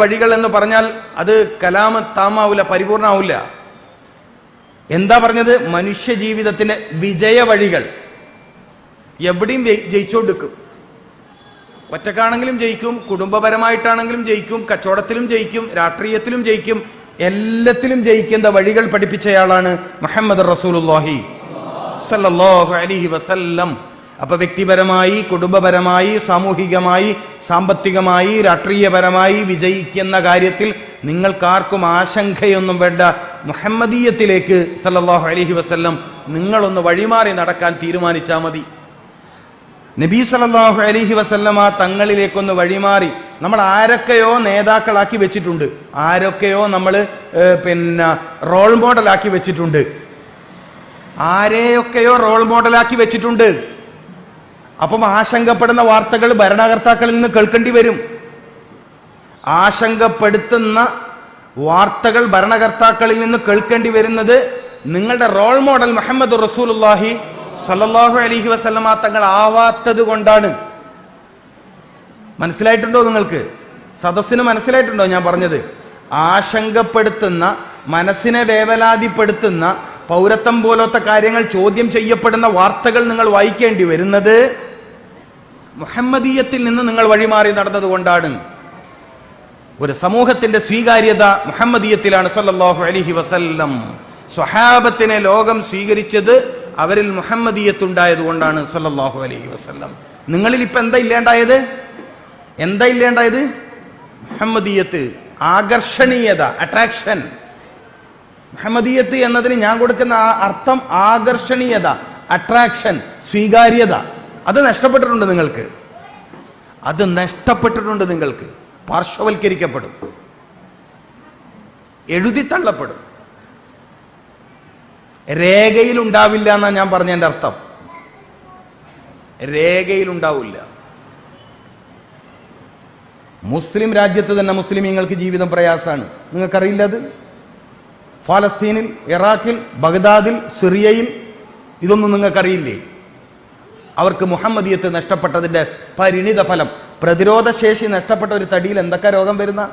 വഴികൾ എന്ന് പറഞ്ഞാൽ അത് കലാമ താമാവില്ല പരിപൂർണാവില്ല എന്താ പറഞ്ഞത്? മനുഷ്യ ജീവിതത്തിന്റെ വിജയ വഴികൾ എവിടെയും ജയിച്ചോണ്ടിരിക്കും. ഒറ്റക്കാണെങ്കിലും ജയിക്കും കുടുംബപരമായിട്ടാണെങ്കിലും ജയിക്കും കച്ചവടത്തിലും ജയിക്കും രാഷ്ട്രീയത്തിലും ജയിക്കും എല്ലാത്തിലും ജയിക്കുന്ന വഴികൾ പഠിപ്പിച്ചയാളാണ് മുഹമ്മദ് സല്ലല്ലാഹു അലൈഹി വസല്ലം. അപ്പൊ വ്യക്തിപരമായി കുടുംബപരമായി സാമൂഹികമായി സാമ്പത്തികമായി രാഷ്ട്രീയപരമായി വിജയിക്കുന്ന കാര്യത്തിൽ നിങ്ങൾക്കാർക്കും ആശങ്കയൊന്നും വേണ്ട. മുഹമ്മദീയത്തിലേക്ക് സല്ലാഹു അലഹി വസ്ല്ലം നിങ്ങളൊന്ന് വഴിമാറി നടക്കാൻ തീരുമാനിച്ചാൽ മതി. നബി സല്ലല്ലാഹു അലൈഹി വസല്ലമ തങ്ങളിലേക്കൊന്ന് വഴിമാറി. നമ്മൾ ആരൊക്കെയോ നേതാക്കളാക്കി വെച്ചിട്ടുണ്ട്. ആരൊക്കെയോ നമ്മൾ പിന്നെ റോൾ മോഡലാക്കി വെച്ചിട്ടുണ്ട്. ആരെയൊക്കെയോ റോൾ മോഡലാക്കി വെച്ചിട്ടുണ്ട്. അപ്പം ആശങ്കപ്പെടുന്ന വാർത്തകൾ ഭരണകർത്താക്കളിൽ നിന്ന് കേൾക്കേണ്ടി വരും. ആശങ്കപ്പെടുത്തുന്ന വാർത്തകൾ ഭരണകർത്താക്കളിൽ നിന്ന് കേൾക്കേണ്ടി വരുന്നത് നിങ്ങളുടെ റോൾ മോഡൽ മുഹമ്മദ് റസൂലുള്ളാഹി സല്ലാഹു അലഹി വസല്ലമ തങ്ങൾ ആവാത്തത് കൊണ്ടാണ്. മനസ്സിലായിട്ടുണ്ടോ നിങ്ങൾക്ക്? സദസ്സിന് മനസ്സിലായിട്ടുണ്ടോ ഞാൻ പറഞ്ഞത്? ആശങ്കപ്പെടുത്തുന്ന മനസ്സിനെ വേവലാതിപ്പെടുത്തുന്ന പൗരത്വം പോലത്തെ കാര്യങ്ങൾ ചോദ്യം ചെയ്യപ്പെടുന്ന വാർത്തകൾ നിങ്ങൾ വായിക്കേണ്ടി വരുന്നത് മുഹമ്മദീയത്തിൽ നിന്ന് നിങ്ങൾ വഴിമാറി നടന്നതുകൊണ്ടാണ്. ഒരു സമൂഹത്തിന്റെ സ്വീകാര്യത മുഹമ്മദീയത്തിലാണ് സല്ലാഹു അലൈഹി വസല്ലം. സ്വഹാബത്തിനെ ലോകം സ്വീകരിച്ചത് അവരിൽ മുഹമ്മദീയത്തുണ്ടായത് കൊണ്ടാണ് സല്ലാഹു അലഹി വസല്ലം. നിങ്ങളിൽ ഇപ്പൊ എന്താ ഇല്ലേണ്ടായത്? എന്താ ഇല്ലേണ്ടായത്? മുഹമ്മദീയത്ത് ആകർഷണീയത അട്രാക്ഷൻ മുഹമ്മദീയത്ത് എന്നതിന് ഞാൻ കൊടുക്കുന്ന അർത്ഥം ആകർഷണീയത അട്രാക്ഷൻ സ്വീകാര്യത. അത് നഷ്ടപ്പെട്ടിട്ടുണ്ട് നിങ്ങൾക്ക്. അത് നഷ്ടപ്പെട്ടിട്ടുണ്ട് നിങ്ങൾക്ക്. പാർശ്വവൽക്കരിക്കപ്പെടും. എഴുതി തള്ളപ്പെടും. രേഖയിൽ ഉണ്ടാവില്ല എന്നാ ഞാൻ പറഞ്ഞതിന്റെ അർത്ഥം. രേഖയിൽ ഉണ്ടാവില്ല മുസ്ലിം രാജ്യത്ത് തന്നെ മുസ്ലിമീങ്ങൾക്ക് ജീവിതം പ്രയാസമാണ്. നിങ്ങൾക്കറിയില്ല അത്? ഫലസ്തീനിൽ ഇറാഖിൽ ബഗ്ദാദിൽ സിറിയയിൽ ഇതൊന്നും നിങ്ങൾക്കറിയില്ലേ? അവർക്ക് മുഹമ്മദിയത്ത് നഷ്ടപ്പെട്ടതിന്റെ പരിണിത ഫലം. പ്രതിരോധ ശേഷി നഷ്ടപ്പെട്ട ഒരു തടിയിൽ എന്തൊക്കെ രോഗം വരുന്ന?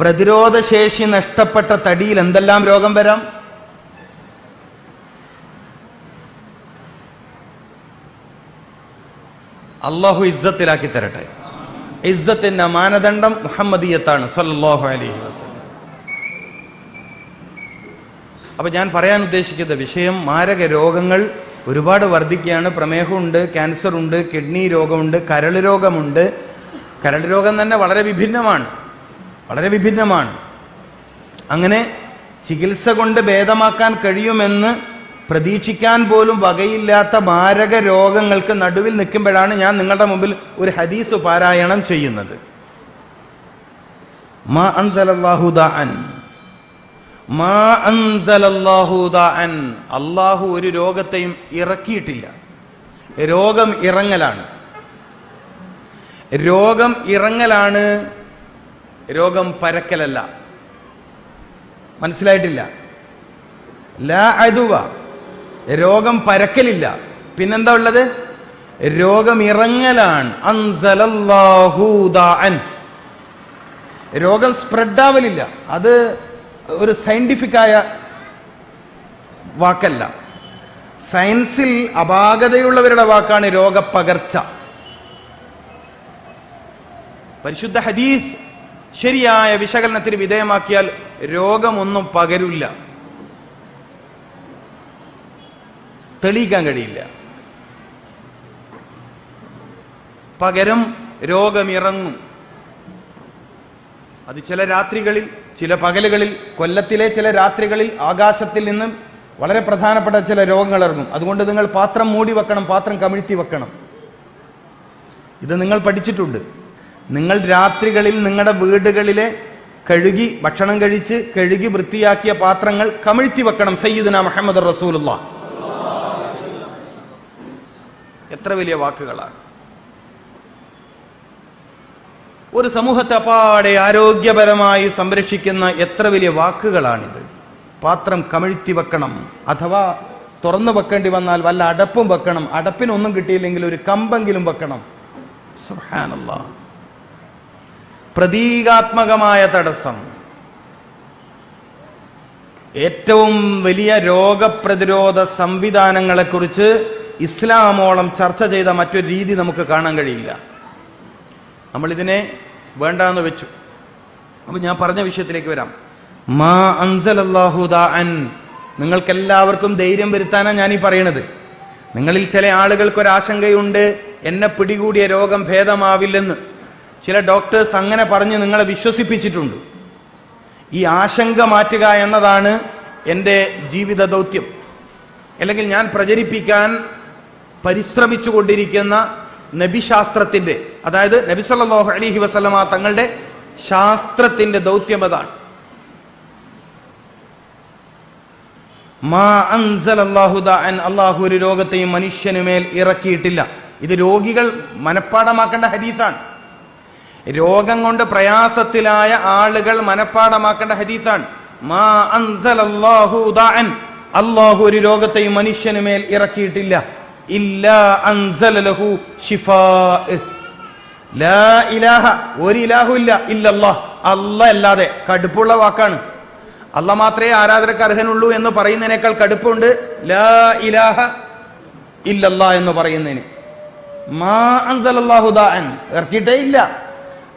പ്രതിരോധശേഷി നഷ്ടപ്പെട്ട തടിയിൽ എന്തെല്ലാം രോഗം വരാം? അള്ളാഹു ഇസ്സത്തിലാക്കി തരട്ടെ. ഇസ്സത്തിന്റെ മാനദണ്ഡം മുഹമ്മദീയത്താണ് സല്ലല്ലാഹു അലൈഹി വസല്ലം. അപ്പൊ ഞാൻ പറയാൻ ഉദ്ദേശിക്കുന്ന വിഷയം മാരക രോഗങ്ങൾ ഒരുപാട് വർദ്ധിക്കുകയാണ്. പ്രമേഹമുണ്ട് ക്യാൻസർ ഉണ്ട് കിഡ്നി രോഗമുണ്ട് കരൾ രോഗമുണ്ട്. കരൾ രോഗം തന്നെ വളരെ വിഭിന്നമാണ്. വളരെ വിഭിന്നമാണ്. അങ്ങനെ ചികിത്സ കൊണ്ട് ഭേദമാക്കാൻ കഴിയുമെന്ന് പ്രതീക്ഷിക്കാൻ പോലും വകയില്ലാത്ത മാരക രോഗങ്ങൾക്ക് നടുവിൽ നിൽക്കുമ്പോഴാണ് ഞാൻ നിങ്ങളുടെ മുമ്പിൽ ഒരു ഹദീസ് പാരായണം ചെയ്യുന്നത്. മാ അൻസലല്ലാഹു ദാഅൻ മാ അൻസലല്ലാഹു ദാഅൻ അള്ളാഹു ഒരു രോഗത്തെയും ഇറക്കിയിട്ടില്ല. രോഗം ഇറങ്ങലാണ്. രോഗം ഇറങ്ങലാണ്. രോഗം പരക്കലല്ല. മനസ്സിലായിട്ടില്ല? ലാ അതുവ രോഗം പരക്കലില്ല. പിന്നെന്താ ഉള്ളത്? രോഗം ഇറങ്ങലാണ്. രോഗം സ്പ്രെഡ് ആവലില്ല. അത് ഒരു സയന്റിഫിക് ആയ വാക്കല്ല. സയൻസിൽ അപാകതയുള്ളവരുടെ വാക്കാണ് രോഗപ്പകർച്ച പരിശുദ്ധ ഹദീസ് ശരിയായ വിശകലനത്തിന് വിധേയമാക്കിയാൽ രോഗമൊന്നും പകരില്ല. തെളിയിക്കാൻ കഴിയില്ല. പകരം രോഗമിറങ്ങും. അത് ചില രാത്രികളിൽ ചില പകലുകളിൽ കൊല്ലത്തിലെ ചില രാത്രികളിൽ ആകാശത്തിൽ നിന്നും വളരെ പ്രധാനപ്പെട്ട ചില രോഗങ്ങൾ ഇറങ്ങും. അതുകൊണ്ട് നിങ്ങൾ പാത്രം മൂടി വെക്കണം പാത്രം കമിഴ്ത്തി വെക്കണം. ഇത് നിങ്ങൾ പഠിച്ചിട്ടുണ്ട്. നിങ്ങൾ രാത്രികളിൽ നിങ്ങളുടെ വീടുകളിലെ കഴുകി ഭക്ഷണം കഴിച്ച് കഴുകി വൃത്തിയാക്കിയ പാത്രങ്ങൾ കമിഴ്ത്തി വെക്കണം. സയ്യിദുന മുഹമ്മദ് റസൂലുള്ള. എത്ര വലിയ വാക്കുകളാണ്. ഒരു സമൂഹത്തെ അപ്പാടെ ആരോഗ്യപരമായി സംരക്ഷിക്കുന്ന എത്ര വലിയ വാക്കുകളാണിത്. പാത്രം കമിഴ്ത്തി വെക്കണം അഥവാ തുറന്നു വെക്കേണ്ടി വന്നാൽ വല്ല അടപ്പും വെക്കണം അടപ്പിനൊന്നും കിട്ടിയില്ലെങ്കിൽ ഒരു കമ്പെങ്കിലും വെക്കണം. പ്രതീകാത്മകമായ തടസ്സം. ഏറ്റവും വലിയ രോഗപ്രതിരോധ സംവിധാനങ്ങളെക്കുറിച്ച് ഇസ്ലാമോളം ചർച്ച ചെയ്ത മറ്റൊരു രീതി നമുക്ക് കാണാൻ കഴിയില്ല. നമ്മളിതിനെ വേണ്ടാന്ന് വെച്ചു. അപ്പൊ ഞാൻ പറഞ്ഞ വിഷയത്തിലേക്ക് വരാം. മാ അൻസലല്ലാഹുദാൻ നിങ്ങൾക്കെല്ലാവർക്കും ധൈര്യം വരുത്താനാണ് ഞാൻ ഈ പറയണത്. നിങ്ങളിൽ ചില ആളുകൾക്ക് ഒരു ആശങ്കയുണ്ട് എന്നെ പിടികൂടിയ രോഗം ഭേദമാവില്ലെന്ന്. ചില ഡോക്ടേഴ്സ് അങ്ങനെ പറഞ്ഞ് നിങ്ങളെ വിശ്വസിപ്പിച്ചിട്ടുണ്ട്. ഈ ആശങ്ക മാറ്റുക എന്നതാണ് എന്റെ ജീവിത ദൗത്യം. അല്ലെങ്കിൽ ഞാൻ പ്രചരിപ്പിക്കാൻ പരിശ്രമിച്ചു കൊണ്ടിരിക്കുന്ന നബിശാസ്ത്രത്തിന്റെ അതായത് നബി സല്ലല്ലാഹു വസ്ലമ തങ്ങളുടെ ശാസ്ത്രത്തിന്റെ ദൗത്യം അതാണ്. അല്ലാഹു ഒരു രോഗത്തെയും മനുഷ്യനുമേൽ ഇറക്കിയിട്ടില്ല. ഇത് രോഗികൾ മനഃപ്പാടമാക്കേണ്ട ഹദീസാണ്. രോഗം കൊണ്ട് പ്രയാസത്തിലായ ആളുകൾ മനഃപ്പാടമാക്കേണ്ട ഹദീസാണ്. മാ ദാഅൻ അല്ലാഹു ഒരു രോഗത്തെയും മനുഷ്യനുമേൽ ഇറക്കിയിട്ടില്ല. ഇല്ലാ അൻസലഹു ഷിഫാ ലാ ഇലാഹ അല്ലാതെ കടുപ്പുള്ള വാക്കാണ്. അല്ല മാത്രമേ ആരാധനക്ക് അർഹനുള്ളൂ എന്ന് പറയുന്നതിനേക്കാൾ കടുപ്പുണ്ട്. ലാ ഇലാഹ എന്ന് പറയുന്നതിന്. മാ ഇറക്കിയിട്ടേ ഇല്ല.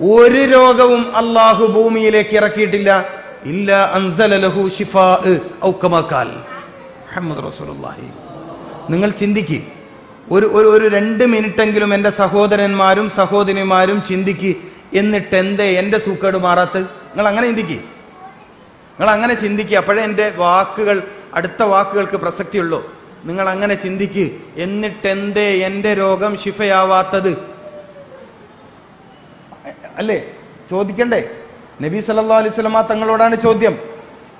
ഒരു രോഗവും അള്ളാഹു ഭൂമിയിലേക്ക് ഇറക്കിയിട്ടില്ല. ഇല്ല അൻസലഹു ഷിഫാ ഔ കമാ ഖാൽ മുഹമ്മദ് റസൂലുള്ളാഹി. നിങ്ങൾ ചിന്തിക്ക് ഒരു ഒരു ഒരു രണ്ട് മിനിറ്റെങ്കിലും എന്റെ സഹോദരന്മാരും സഹോദരിമാരും ചിന്തിക്ക്. എന്നിട്ട് എന്തേ എന്റെ സൂക്കേട് മാറാത്ത നിങ്ങൾ അങ്ങനെ ചിന്തിക്കുക നിങ്ങൾ അങ്ങനെ ചിന്തിക്കുക അപ്പോഴേ എന്റെ വാക്കുകൾ അടുത്ത വാക്കുകൾക്ക് പ്രസക്തിയുള്ളൂ. നിങ്ങൾ അങ്ങനെ ചിന്തിക്ക്. എന്നിട്ട് എന്തേ എന്റെ രോഗം ശിഫയാവാത്തത്? അല്ലേ? ചോദിക്കണ്ടേ? നബി സല്ലാ അലൈഹി വസല്ലമ തങ്ങളോടാണ് ചോദ്യം.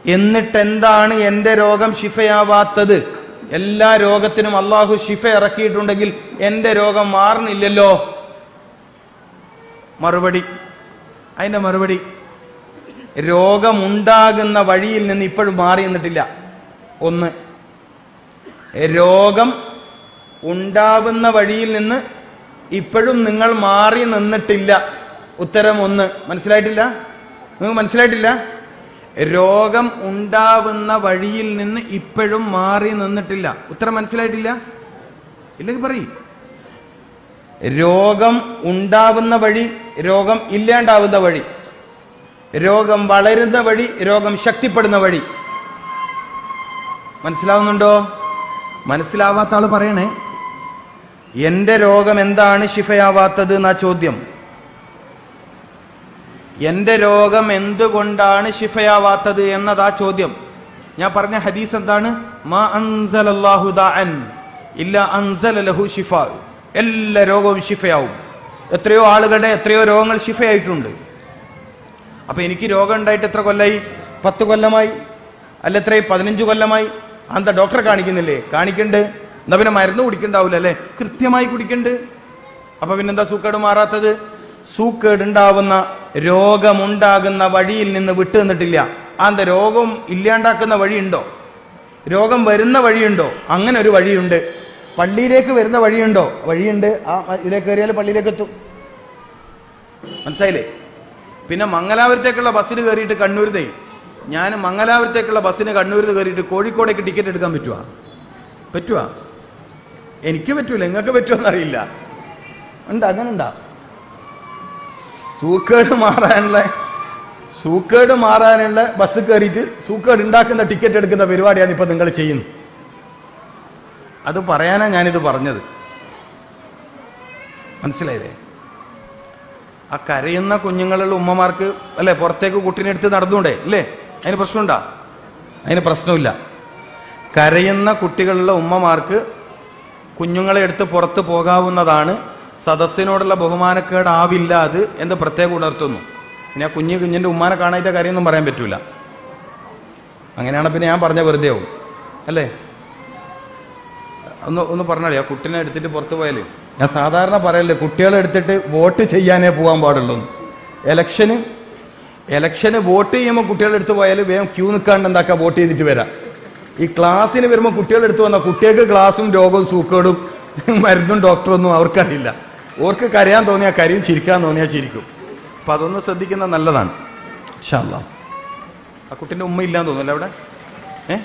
എന്നിട്ട് എന്താണ് എന്റെ രോഗം ശിഫയാവാത്തത്? എല്ലാ രോഗത്തിനും അള്ളാഹു ശിഫ ഇറക്കിയിട്ടുണ്ടെങ്കിൽ എന്റെ രോഗം മാറുന്നില്ലല്ലോ. മറുപടി. അതിന്റെ മറുപടി രോഗമുണ്ടാകുന്ന വഴിയിൽ നിന്ന് ഇപ്പോഴും മാറി നിന്നിട്ടില്ല. ഒന്ന് രോഗം ഉണ്ടാവുന്ന വഴിയിൽ നിന്ന് ഇപ്പോഴും നിങ്ങൾ മാറി നിന്നിട്ടില്ല. ഉത്തരം ഒന്ന് മനസ്സിലായിട്ടില്ല? നിങ്ങൾ മനസ്സിലായിട്ടില്ല? രോഗം ഉണ്ടാവുന്ന വഴിയിൽ നിന്ന് ഇപ്പോഴും മാറി നിന്നിട്ടില്ല. ഉത്തരം മനസ്സിലായിട്ടില്ല? ഇല്ലെങ്കിൽ പറയും. രോഗം ഉണ്ടാവുന്ന വഴി രോഗം ഇല്ലാണ്ടാവുന്ന വഴി. രോഗം വളരുന്ന വഴി രോഗം ശക്തിപ്പെടുന്ന വഴി. മനസ്സിലാവുന്നുണ്ടോ? മനസ്സിലാവാത്ത ആൾ പറയണേ. എന്റെ രോഗം എന്താണ് ശിഫയാവാത്തത് എന്നാ ചോദ്യം. എന്റെ രോഗം എന്തുകൊണ്ടാണ് ശിഫയാവാത്തത് എന്നതാ ചോദ്യം. ഞാൻ പറഞ്ഞ ഹദീസ് എന്താണ്? മാ അൻസലല്ലാഹു ദഅൻ അൻസല ലഹു എല്ലാ രോഗവും ശിഫയാവും. എത്രയോ ആളുകളുടെ എത്രയോ രോഗങ്ങൾ ശിഫയായിട്ടുണ്ട്. അപ്പൊ എനിക്ക് രോഗം ഉണ്ടായിട്ട് എത്ര കൊല്ലമായി പത്ത് കൊല്ലമായി. അല്ല എത്രയായി? പതിനഞ്ച് കൊല്ലമായി. അന്ത ഡോക്ടറെ കാണിക്കുന്നില്ലേ? കാണിക്കണ്ട്. എന്നാ പിന്നെ മരുന്ന് കുടിക്കണ്ടാവില്ല അല്ലെ? കൃത്യമായി കുടിക്കണ്ട്. അപ്പൊ പിന്നെന്താ സൂക്കേട് മാറാത്തത്? സൂക്കേട് ഉണ്ടാവുന്ന രോഗമുണ്ടാകുന്ന വഴിയിൽ നിന്ന് വിട്ടു നിന്നിട്ടില്ല രോഗം ഇല്ലാണ്ടാക്കുന്ന വഴിയുണ്ടോ? രോഗം വരുന്ന വഴിയുണ്ടോ? അങ്ങനെ ഒരു വഴിയുണ്ട്. പള്ളിയിലേക്ക് വരുന്ന വഴിയുണ്ടോ? വഴിയുണ്ട്. ആ ഇതിലേക്ക് കയറിയാൽ പള്ളിയിലേക്ക് എത്തും. മനസ്സിലായില്ലേ? പിന്നെ മംഗലാപുരത്തേക്കുള്ള ബസ്സിന് കയറിയിട്ട് കണ്ണൂരിന്നേ ഞാൻ മംഗലാപുരത്തേക്കുള്ള ബസ്സിന് കണ്ണൂരിൽ നിന്ന് കയറിയിട്ട് കോഴിക്കോടേക്ക് ടിക്കറ്റ് എടുക്കാൻ പറ്റുമോ പറ്റുമോ എനിക്ക് പറ്റൂല. നിങ്ങൾക്ക് പറ്റുമോ എന്നറിയില്ല ഉണ്ട്? അങ്ങനെ ഉണ്ടാ? സൂക്കേട് മാറാനുള്ള സൂക്കേട് മാറാനുള്ള ബസ് കയറിയിട്ട് സൂക്കേട് ഉണ്ടാക്കുന്ന ടിക്കറ്റ് എടുക്കുന്ന പരിപാടിയാണ് ഇപ്പൊ നിങ്ങൾ ചെയ്യുന്നത്. അത് പറയാനാ ഞാനിത് പറഞ്ഞത്. മനസ്സിലായില്ലേ? ആ കരയുന്ന കുഞ്ഞുങ്ങളുള്ള ഉമ്മമാർക്ക് അല്ലെ പുറത്തേക്ക് കുട്ടീനെ എടുത്ത് നടന്നുകൊണ്ടേ അല്ലേ? അതിന് പ്രശ്നമുണ്ടാ? അതിന് പ്രശ്നമില്ല. കരയുന്ന കുട്ടികളുള്ള ഉമ്മമാർക്ക് കുഞ്ഞുങ്ങളെ എടുത്ത് പുറത്ത് പോകാവുന്നതാണ് സദസ്സിനോടുള്ള ബഹുമാനക്കേടാവില്ല അത് എന്ന് പ്രത്യേകം ഉണർത്തുന്നു. പിന്നെ കുഞ്ഞു കുഞ്ഞിന്റെ ഉമ്മാനെ കാണാത്ത കാര്യമൊന്നും പറയാൻ പറ്റൂല. അങ്ങനെയാണ് പിന്നെ ഞാൻ പറഞ്ഞ വെറുതെ ആവും. അല്ലേ? ഒന്ന് ഒന്ന് പറഞ്ഞാലേ ആ കുട്ടീനെ എടുത്തിട്ട് പുറത്തു പോയാലേ. ഞാൻ സാധാരണ പറയല്ലേ കുട്ടികളെ എടുത്തിട്ട് വോട്ട് ചെയ്യാനേ പോകാൻ പാടുള്ളൂ എലക്ഷന് എലക്ഷന് വോട്ട് ചെയ്യുമ്പോൾ കുട്ടികളെ എടുത്ത് പോയാൽ വേഗം ക്യൂ നിൽക്കാണ്ട് എന്താക്കാ വോട്ട് ചെയ്തിട്ട് വരാം. ഈ ക്ലാസ്സിന് വരുമ്പോൾ കുട്ടികളെടുത്ത് വന്നാൽ കുട്ടികൾക്ക് ക്ലാസ്സും രോഗവും സൂക്കേടും മരുന്നും ഡോക്ടറൊന്നും അവർക്കറിയില്ല. ഓർക്ക് കരയാൻ തോന്നിയാൽ കരയും ചിരിക്കാൻ തോന്നിയാൽ ചിരിക്കും. അപ്പൊ അതൊന്ന് ശ്രദ്ധിക്കുന്നത് നല്ലതാണ്. ഇൻഷാ അല്ലാ. ആ കുട്ടിന്റെ ഉമ്മ ഇല്ലാന്ന് തോന്നുന്നല്ലേ അവിടെ? ഏ?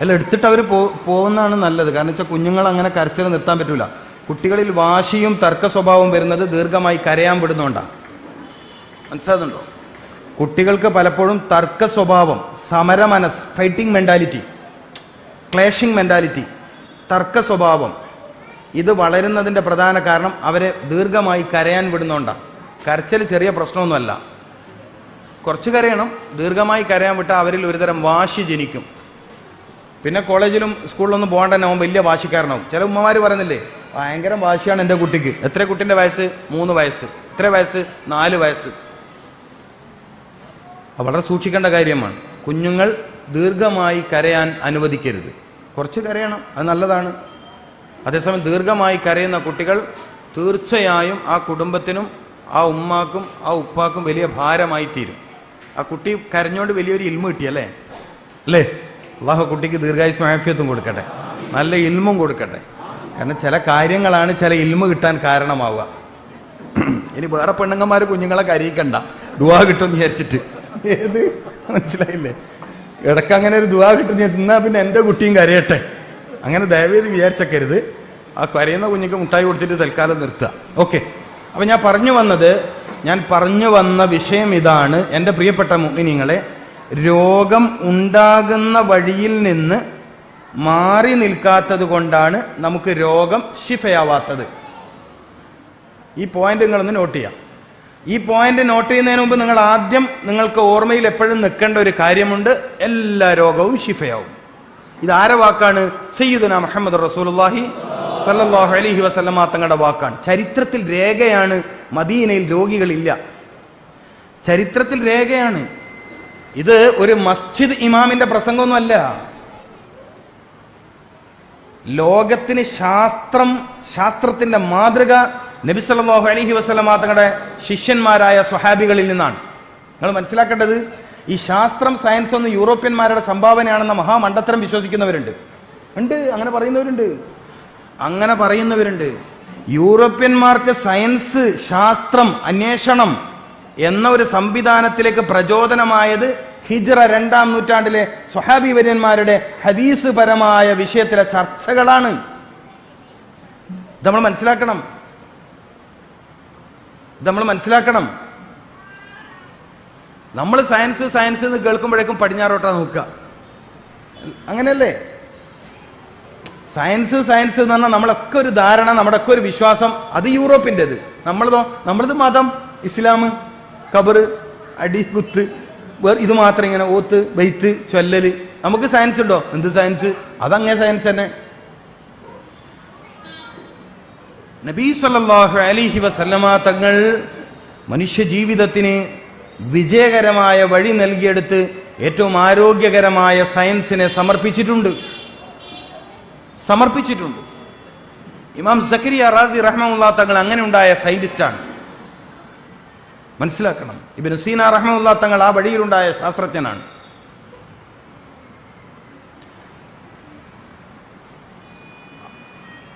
അല്ല എടുത്തിട്ട് അവർ പോകുന്നതാണ് നല്ലത്. കാരണം വെച്ചാൽ കുഞ്ഞുങ്ങൾ അങ്ങനെ കരച്ചിൽ നിർത്താൻ പറ്റൂല. കുട്ടികളിൽ വാശിയും തർക്ക സ്വഭാവവും വരുന്നത് ദീർഘമായി കരയാൻ വിടുന്നോണ്ടാണ് മനസ്സിലാകുന്നുണ്ടോ കുട്ടികൾക്ക് പലപ്പോഴും തർക്ക സ്വഭാവം സമര മനസ് ഫൈറ്റിംഗ് മെന്റാലിറ്റി ക്ലേഷിംഗ് മെന്റാലിറ്റി തർക്ക സ്വഭാവം ഇത് വളരുന്നതിന്റെ പ്രധാന കാരണം അവരെ ദീർഘമായി കരയാൻ വിടുന്നോണ്ടാണ് കരച്ചൽ ചെറിയ പ്രശ്നമൊന്നുമല്ല. കുറച്ച് കരയണം. ദീർഘമായി കരയാൻ വിട്ടാൽ അവരിൽ ഒരുതരം വാശി ജനിക്കും. പിന്നെ കോളേജിലും സ്കൂളിലൊന്നും പോകേണ്ട അവൻ വലിയ വാശിക്കാരനാവും. ചില ഉമ്മമാർ പറയുന്നില്ലേ ഭയങ്കര വാശിയാണ് എന്റെ കുട്ടിക്ക്. എത്ര കുട്ടിന്റെ വയസ്സ്? മൂന്ന് വയസ്സ്. എത്ര വയസ്സ്? നാല് വയസ്സ്. വളരെ സൂക്ഷിക്കേണ്ട കാര്യമാണ്. കുഞ്ഞുങ്ങൾ ദീർഘമായി കരയാൻ അനുവദിക്കരുത്. കുറച്ച് കരയണം. അത് നല്ലതാണ്. അതേസമയം ദീർഘമായി കരയുന്ന കുട്ടികൾ തീർച്ചയായും ആ കുടുംബത്തിനും ആ ഉമ്മാക്കും ആ ഉപ്പാക്കും വലിയ ഭാരമായി തീരും ആ കുട്ടി കരഞ്ഞോണ്ട് വലിയൊരു ഇൽമ കിട്ടി അല്ലേ? അല്ലേ? അള്ളാഹു കുട്ടിക്ക് ദീർഘായുസ് മാഫിയത്തും കൊടുക്കട്ടെ. നല്ല ഇൽമും കൊടുക്കട്ടെ. കാരണം ചില കാര്യങ്ങളാണ് ചില ഇൽമ കിട്ടാൻ കാരണമാവുക. ഇനി വേറെ പെണ്ണുങ്ങന്മാർ കുഞ്ഞുങ്ങളെ കരയിക്കണ്ട. ദുവാ കിട്ടുമെന്ന് വിചാരിച്ചിട്ട്. ഏത്? മനസ്സിലായില്ലേ? ഇടയ്ക്ക് അങ്ങനെ ഒരു ദുവാ കിട്ടുന്ന എന്നാ പിന്നെ എന്റെ കുട്ടിയും കരയട്ടെ. അങ്ങനെ ദയവേത് വിചാരിച്ചേക്കരുത്. ആ കരയുന്ന കുഞ്ഞിക്ക് മുട്ടായി കൊടുത്തിട്ട് തൽക്കാലം നിർത്തുക. ഓക്കെ അപ്പം ഞാൻ പറഞ്ഞു വന്നത് ഞാൻ പറഞ്ഞു വന്ന വിഷയം ഇതാണ്. എന്റെ പ്രിയപ്പെട്ട മുഗ്നിങ്ങളെ രോഗം ഉണ്ടാകുന്ന വഴിയിൽ നിന്ന് മാറി നിൽക്കാത്തത് കൊണ്ടാണ് നമുക്ക് രോഗം ഷിഫയാവാത്തത് ഈ പോയിന്റ് നിങ്ങളൊന്ന് നോട്ട് ചെയ്യാം. ഈ പോയിന്റ് നോട്ട് ചെയ്യുന്നതിന് മുമ്പ് നിങ്ങൾ ആദ്യം നിങ്ങൾക്ക് ഓർമ്മയിൽ എപ്പോഴും നിൽക്കേണ്ട ഒരു കാര്യമുണ്ട്. എല്ലാ രോഗവും ശിഫയാവും. ഇത് ആരെ വാക്കാണ്? സയ്യിദുന മുഹമ്മദ് റസൂലുള്ളാഹി സല്ലാഹു അലഹി വസല്ലമ തങ്ങളുടെ വാക്കാണ്. ചരിത്രത്തിൽ രേഖയാണ് മദീനയിൽ രോഗികളില്ല. ചരിത്രത്തിൽ രേഖയാണ്. ഇത് ഒരു മസ്ജിദ് ഇമാമിന്റെ പ്രസംഗമൊന്നുമല്ല. ലോകത്തിന് ശാസ്ത്രം ശാസ്ത്രത്തിന്റെ മാതൃക നബി സല്ലല്ലാഹു അലൈഹി വസല്ലമ തങ്ങളുടെ ശിഷ്യന്മാരായ സ്വഹാബികളിൽ നിന്നാണ്. നിങ്ങൾ മനസ്സിലാക്കേണ്ടത്? ഈ ശാസ്ത്രം സയൻസ് ഒന്നും യൂറോപ്യന്മാരുടെ സംഭാവനയാണെന്ന മഹാമണ്ഡത്തരം വിശ്വസിക്കുന്നവരുണ്ട്. ഉണ്ട് അങ്ങനെ പറയുന്നവരുണ്ട്. അങ്ങനെ പറയുന്നവരുണ്ട്. യൂറോപ്യന്മാർക്ക് സയൻസ് ശാസ്ത്രം അന്വേഷണം എന്ന ഒരു സംവിധാനത്തിലേക്ക് പ്രചോദനമായത് ഹിജ്റ രണ്ടാം നൂറ്റാണ്ടിലെ സ്വഹാബി വര്യന്മാരുടെ ഹദീസ് പരമായ വിഷയത്തിലെ ചർച്ചകളാണ്. നമ്മൾ മനസ്സിലാക്കണം. നമ്മൾ മനസ്സിലാക്കണം. നമ്മൾ സയൻസ് സയൻസ് എന്ന് കേൾക്കുമ്പോഴേക്കും പടിഞ്ഞാറോട്ടാ നോക്കുക. അങ്ങനെയല്ലേ? സയൻസ് സയൻസ് എന്ന് പറഞ്ഞാൽ നമ്മളൊക്കെ ഒരു ധാരണ നമ്മുടെ ഒക്കെ ഒരു വിശ്വാസം. അത് യൂറോപ്പിന്റെത്. നമ്മളതോ നമ്മളത് മതം ഇസ്ലാം കബർ അടി കുത്ത് വേറെ ഇത് മാത്രം ഇങ്ങനെ ഓത്ത് വെയ്ത്ത് ചൊല്ലല്. നമുക്ക് സയൻസ് ഉണ്ടോ? എന്ത് സയൻസ്? അതങ്ങനെ സയൻസ് തന്നെ. നബീ സല്ലല്ലാഹു അലൈഹി വസല്ലമ തങ്ങൾ മനുഷ്യ ജീവിതത്തിന് വിജയകരമായ വഴി നൽകിയെടുത്ത് ഏറ്റവും ആരോഗ്യകരമായ സയൻസിനെ സമർപ്പിച്ചിട്ടുണ്ട്. സമർപ്പിച്ചിട്ടുണ്ട്. ഇമാം സക്കരിയ റാസി റഹ്മുല്ലാ തങ്ങൾ അങ്ങനെ ഉണ്ടായ സയന്റിസ്റ്റാണ് മനസ്സിലാക്കണം. ഇബിന് സീന റഹ്മുല്ലാ തങ്ങൾ ആ വഴിയിലുണ്ടായ ശാസ്ത്രജ്ഞനാണ്.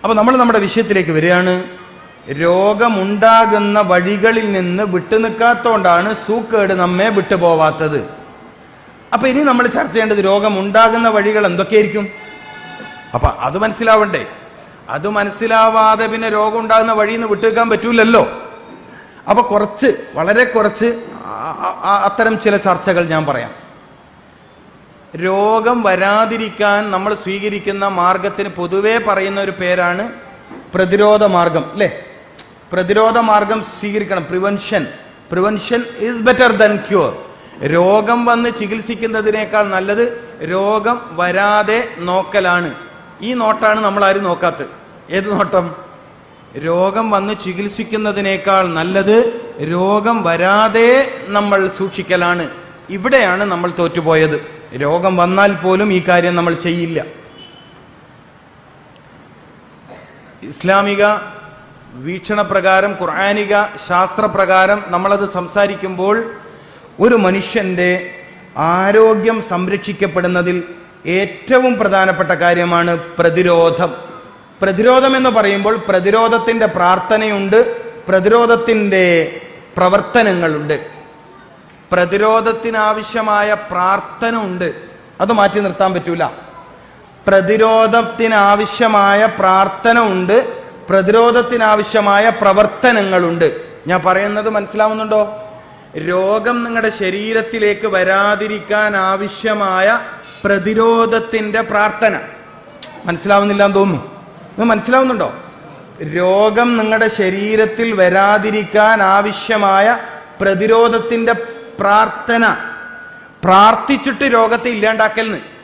അപ്പൊ നമ്മൾ നമ്മുടെ വിഷയത്തിലേക്ക് വരികയാണ്. രോഗമുണ്ടാകുന്ന വഴികളിൽ നിന്ന് വിട്ടുനിൽക്കാത്തോണ്ടാണ് സൂക്കേട് നമ്മെ വിട്ടുപോവാത്തത്. അപ്പൊ ഇനി നമ്മൾ ചർച്ച ചെയ്യേണ്ടത് രോഗമുണ്ടാകുന്ന വഴികൾ എന്തൊക്കെയായിരിക്കും? അപ്പൊ അത് മനസ്സിലാവണ്ടേ. അത് മനസ്സിലാവാതെ പിന്നെ രോഗം ഉണ്ടാകുന്ന വഴിയിൽ നിന്ന് വിട്ടുവെക്കാൻ പറ്റൂലല്ലോ. അപ്പൊ കുറച്ച് വളരെ കുറച്ച് അത്തരം ചില ചർച്ചകൾ ഞാൻ പറയാം. രോഗം വരാതിരിക്കാൻ നമ്മൾ സ്വീകരിക്കുന്ന മാർഗത്തിന് പൊതുവേ പറയുന്ന ഒരു പേരാണ് പ്രതിരോധ മാർഗം അല്ലേ? പ്രതിരോധ മാർഗം സ്വീകരിക്കണം. Prevention prevention is better than cure രോഗം വന്ന് ചികിത്സിക്കുന്നതിനേക്കാൾ നല്ലത് രോഗം വരാതെ നോക്കലാണ്. ഈ നോട്ടാണ് നമ്മൾ ആരും നോക്കാത്തത്. ഏത് നോട്ടം? രോഗം വന്ന് ചികിത്സിക്കുന്നതിനേക്കാൾ നല്ലത് രോഗം വരാതെ നമ്മൾ സൂക്ഷിക്കലാണ്. ഇവിടെയാണ് നമ്മൾ തോറ്റുപോയത്. രോഗം വന്നാൽ പോലും ഈ കാര്യം നമ്മൾ ചെയ്യില്ല. ഇസ്ലാമിക വീക്ഷണപ്രകാരം ഖുർആാനിക ശാസ്ത്രപ്രകാരം നമ്മളത് സംസാരിക്കുമ്പോൾ ഒരു മനുഷ്യന്റെ ആരോഗ്യം സംരക്ഷിക്കപ്പെടുന്നതിൽ ഏറ്റവും പ്രധാനപ്പെട്ട കാര്യമാണ് പ്രതിരോധം. പ്രതിരോധം എന്ന് പറയുമ്പോൾ പ്രതിരോധത്തിന്റെ പ്രാർത്ഥനയുണ്ട് പ്രതിരോധത്തിന്റെ പ്രവർത്തനങ്ങളുണ്ട്. പ്രതിരോധത്തിനാവശ്യമായ പ്രാർത്ഥന ഉണ്ട് അത് മാറ്റി നിർത്താൻ പറ്റൂല. പ്രതിരോധത്തിനാവശ്യമായ പ്രാർത്ഥന ഉണ്ട് പ്രതിരോധത്തിനാവശ്യമായ പ്രവർത്തനങ്ങളുണ്ട്. ഞാൻ പറയുന്നത് മനസ്സിലാവുന്നുണ്ടോ? രോഗം നിങ്ങളുടെ ശരീരത്തിലേക്ക് വരാതിരിക്കാൻ ആവശ്യമായ പ്രതിരോധത്തിന്റെ പ്രാർത്ഥന. മനസ്സിലാവുന്നില്ല എന്ന് തോന്നുന്നു. മനസ്സിലാവുന്നുണ്ടോ? രോഗം നിങ്ങളുടെ ശരീരത്തിൽ വരാതിരിക്കാൻ ആവശ്യമായ പ്രതിരോധത്തിന്റെ പ്രാർത്ഥന. പ്രാർത്ഥിച്ചിട്ട് രോഗത്തെ ഇല്ലാണ്ടാക്കൽന്ന്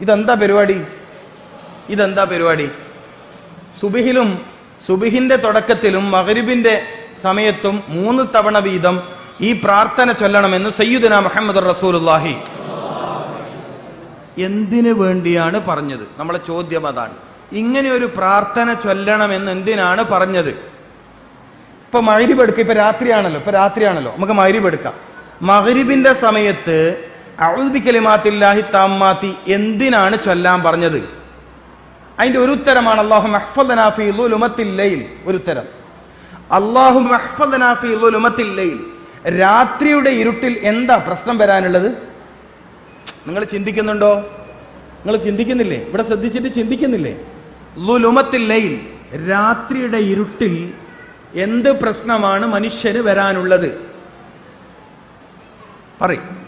ഇതെന്താ പരിപാടി? ഇതെന്താ പരിപാടി? സുബിഹിലും സുബിഹിന്റെ തുടക്കത്തിലും മഗ്രിബിന്റെ സമയത്തും മൂന്ന് തവണ വീതം ഈ പ്രാർത്ഥന ചൊല്ലണമെന്ന് സയ്യുദന മുഹമ്മദ് റസൂലുള്ളാഹി. എന്തിനു വേണ്ടിയാണ് പറഞ്ഞത്? നമ്മളെ ചോദ്യം അതാണ്. ഇങ്ങനെ ഒരു പ്രാർത്ഥന ചൊല്ലണമെന്ന് എന്തിനാണ് പറഞ്ഞത്? ഇപ്പൊ എടുക്കുക ഇപ്പൊ രാത്രിയാണല്ലോ ഇപ്പൊ രാത്രിയാണല്ലോ. നമുക്ക് എടുക്കാം. മകരിബിന്റെ സമയത്ത് ഔദ്ബിക്കലിമാത്തില്ലാഹി താമാത്തി എന്തിനാണ് ചൊല്ലാൻ പറഞ്ഞത്? അതിന്റെ ഒരു ഉത്തരമാണ് ഒരു ഉത്തരം അള്ളാഹു രാത്രിയുടെ ഇരുട്ടിൽ എന്താ പ്രശ്നം വരാനുള്ളത്? നിങ്ങൾ ചിന്തിക്കുന്നുണ്ടോ? നിങ്ങൾ ചിന്തിക്കുന്നില്ലേ? ഇവിടെ ശ്രദ്ധിച്ചിട്ട് ചിന്തിക്കുന്നില്ലേ? ലുലുമത്തില്ലയിൽ രാത്രിയുടെ ഇരുട്ടിൽ എന്ത് പ്രശ്നമാണ് മനുഷ്യന് വരാനുള്ളത്? പറയും.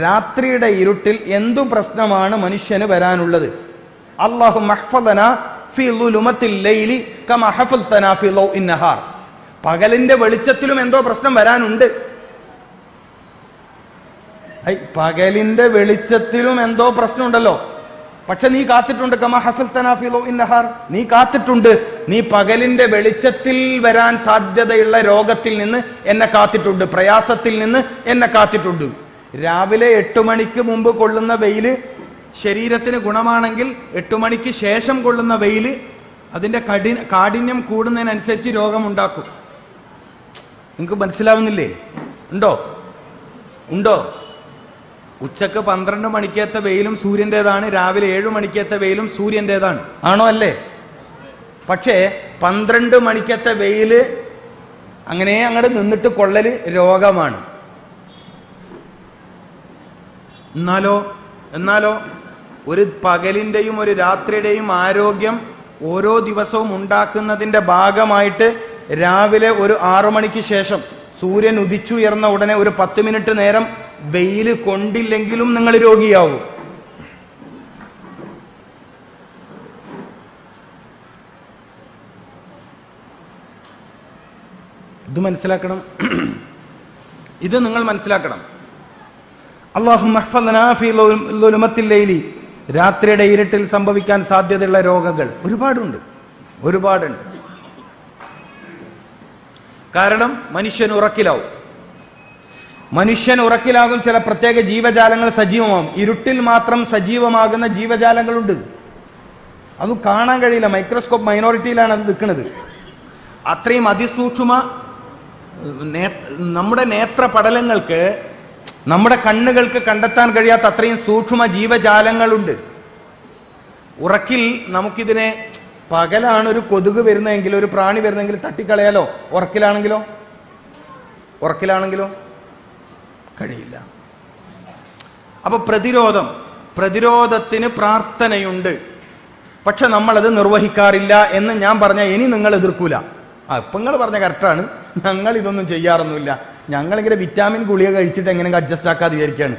രാത്രിയുടെ ഇരുട്ടിൽ എന്തു പ്രശ്നമാണ് മനുഷ്യന് വരാനുള്ളത്? അള്ളാഹു ലൈലി പകലിന്റെ വെളിച്ചത്തിലും എന്തോ പ്രശ്നം വരാനുണ്ട്. പകലിന്റെ വെളിച്ചത്തിലും എന്തോ പ്രശ്നമുണ്ടല്ലോ. പക്ഷെ നീ കാത്തിട്ടുണ്ട് കമ ഹസൽ തനാഫിലോ ഇന്നഹാർ നീ കാത്തിട്ടുണ്ട്. നീ പകലിന്റെ വെളിച്ചത്തിൽ വരാൻ സാധ്യതയുള്ള രോഗത്തിൽ നിന്ന് എന്നെ കാത്തിട്ടുണ്ട്. പ്രയാസത്തിൽ നിന്ന് എന്നെ കാത്തിട്ടുണ്ട്. രാവിലെ എട്ടു മണിക്ക് മുമ്പ് കൊള്ളുന്ന വെയിൽ ശരീരത്തിന് ഗുണമാണെങ്കിൽ എട്ടു മണിക്ക് ശേഷം കൊള്ളുന്ന വെയിൽ അതിന്റെ കഠിന കാഠിന്യം കൂടുന്നതിനനുസരിച്ച് രോഗമുണ്ടാക്കും. നിങ്ങൾക്ക് മനസ്സിലാവുന്നില്ലേ? ഉണ്ടോ? ഉണ്ടോ? ഉച്ചയ്ക്ക് പന്ത്രണ്ട് മണിക്കേത്ത വെയിലും സൂര്യന്റെതാണ് രാവിലെ ഏഴു മണിക്കേത്ത വെയിലും സൂര്യന്റെതാണ് ആണോ അല്ലേ? പക്ഷേ പന്ത്രണ്ട് മണിക്കത്തെ വെയിൽ അങ്ങനെ അങ്ങോട്ട് നിന്നിട്ട് കൊള്ളൽ രോഗമാണ്. എന്നാലോ എന്നാലോ ഒരു പകലിന്റെയും ഒരു രാത്രിയുടെയും ആരോഗ്യം ഓരോ ദിവസവും ഉണ്ടാക്കുന്നതിന്റെ ഭാഗമായിട്ട് രാവിലെ ഒരു ആറു മണിക്ക് ശേഷം സൂര്യൻ ഉദിച്ചുയർന്ന ഉടനെ ഒരു പത്ത് മിനിറ്റ് നേരം വെയിൽ കൊണ്ടില്ലെങ്കിലും നിങ്ങൾ രോഗിയാവും. ഇത് മനസ്സിലാക്കണം. ഇത് നിങ്ങൾ മനസ്സിലാക്കണം. അള്ളാഹുലൈലി രാത്രിയുടെ ഇരുട്ടിൽ സംഭവിക്കാൻ സാധ്യതയുള്ള രോഗങ്ങൾ ഒരുപാടുണ്ട്. ഒരുപാടുണ്ട്. കാരണം മനുഷ്യൻ ഉറക്കിലാവും. മനുഷ്യൻ ഉറക്കിലാകും ചില പ്രത്യേക ജീവജാലങ്ങൾ സജീവമാകും ഇരുട്ടിൽ മാത്രം സജീവമാകുന്ന ജീവജാലങ്ങളുണ്ട്. അത് കാണാൻ കഴിയില്ല. മൈക്രോസ്കോപ്പ് മൈനോറിറ്റിയിലാണ് അത് നിൽക്കുന്നത്. അത്രയും അതിസൂക്ഷ്മ നമ്മുടെ നേത്ര പടലങ്ങൾക്ക് നമ്മുടെ കണ്ണുകൾക്ക് കണ്ടെത്താൻ കഴിയാത്ത അത്രയും സൂക്ഷ്മ ജീവജാലങ്ങളുണ്ട്. ഉറക്കിൽ നമുക്കിതിനെ പകലാണ് ഒരു കൊതുക് വരുന്നതെങ്കിൽ ഒരു പ്രാണി വരുന്നെങ്കിൽ തട്ടിക്കളയാലോ? ഉറക്കിലാണെങ്കിലോ? ഉറക്കിലാണെങ്കിലോ? കഴിയില്ല. അപ്പൊ പ്രതിരോധം പ്രതിരോധത്തിന് പ്രാർത്ഥനയുണ്ട്. പക്ഷെ നമ്മളത് നിർവഹിക്കാറില്ല എന്ന് ഞാൻ പറഞ്ഞ ഇനി നിങ്ങൾ എതിർക്കൂല. ആ ഇപ്പൊ നിങ്ങൾ പറഞ്ഞ കറക്റ്റാണ്. ഞങ്ങൾ ഇതൊന്നും ചെയ്യാറൊന്നുമില്ല. ഞങ്ങളിങ്ങനെ വിറ്റാമിൻ ഗുളിക കഴിച്ചിട്ട് എങ്ങനെ അഡ്ജസ്റ്റ് ആക്കാതെ വിചാരിക്കുകയാണ്.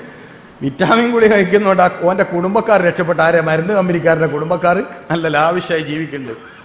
വിറ്റാമിൻ ഗുളി കഴിക്കുന്നതുകൊണ്ട് ഓന്റെ കുടുംബക്കാർ രക്ഷപ്പെട്ട ആരെ മരുന്ന് കമ്പനിക്കാരുടെ കുടുംബക്കാർ നല്ല ലാവിഷായി ജീവിക്കുന്നുണ്ട്.